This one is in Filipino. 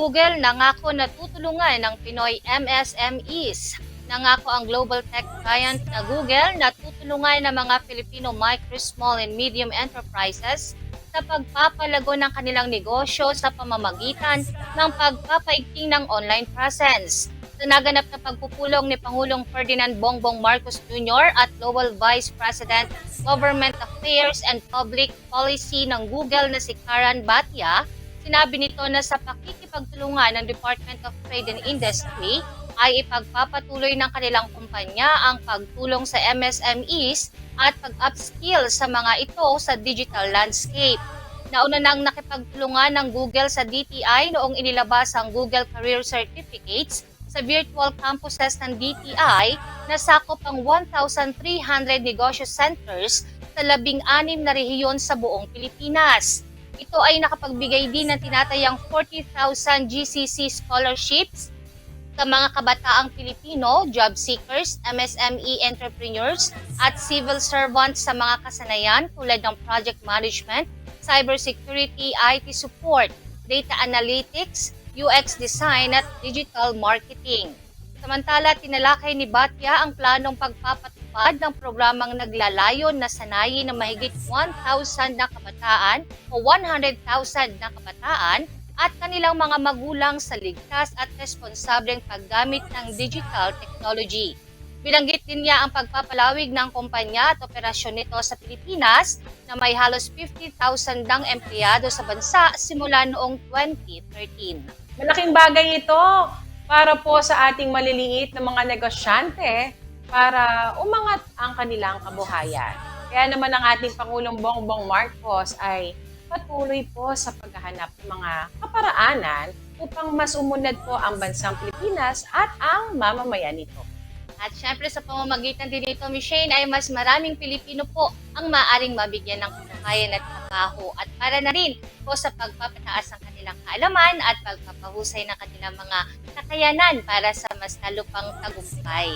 Google nangako na tutulungan ng Pinoy MSMEs. Nangako ang global tech giant na Google na tutulungan ng mga Filipino micro, small, and medium enterprises sa pagpapalago ng kanilang negosyo sa pamamagitan ng pagpapaigting ng online presence. Sa naganap na pagpupulong ni Pangulong Ferdinand Bongbong Marcos Jr. at Global Vice President Government Affairs and Public Policy ng Google na si Karan Bhatia, sinabi nito na sa pakikipagtulungan ng Department of Trade and Industry ay ipagpapatuloy ng kanilang kumpanya ang pagtulong sa MSMEs at pag-upskill sa mga ito sa digital landscape. Nauna nang nakipagtulungan ng Google sa DTI noong inilabas ang Google Career Certificates sa virtual campuses ng DTI na sakop ang 1,300 negosyo centers sa labing-anim na rehiyon sa buong Pilipinas. Ito ay nakapagbigay din ng tinatayang 40,000 GCC scholarships sa mga kabataang Pilipino, job seekers, MSME entrepreneurs, at civil servants sa mga kasanayan tulad ng project management, cybersecurity, IT support, data analytics, UX design at digital marketing. Samantala, tinalakay ni Batya ang planong pagpapatupad ng programang naglalayon na sanayin ng mahigit 1,000 na kabataan o 100,000 na kabataan at kanilang mga magulang sa ligtas at responsableng paggamit ng digital technology. Binanggit din niya ang pagpapalawig ng kumpanya at operasyon nito sa Pilipinas na may halos 50,000 ng empleyado sa bansa simula noong 2013. Malaking bagay ito para po sa ating maliliit na mga negosyante para umangat ang kanilang kabuhayan. Kaya naman ang ating Pangulong Bongbong Marcos ay patuloy po sa paghahanap ng mga kaparaanan upang mas umunad po ang bansang Pilipinas at ang mamamayan nito. At syempre sa pamamagitan din nito, Michelle, ay mas maraming Pilipino po ang maaring mabigyan ng kabuhayan at trabaho at para na rin po sa pagpapataas ng kanilang kaalaman at pagpapahusay ng kanilang mga kakayanan para sa mas lalo pang tagumpay.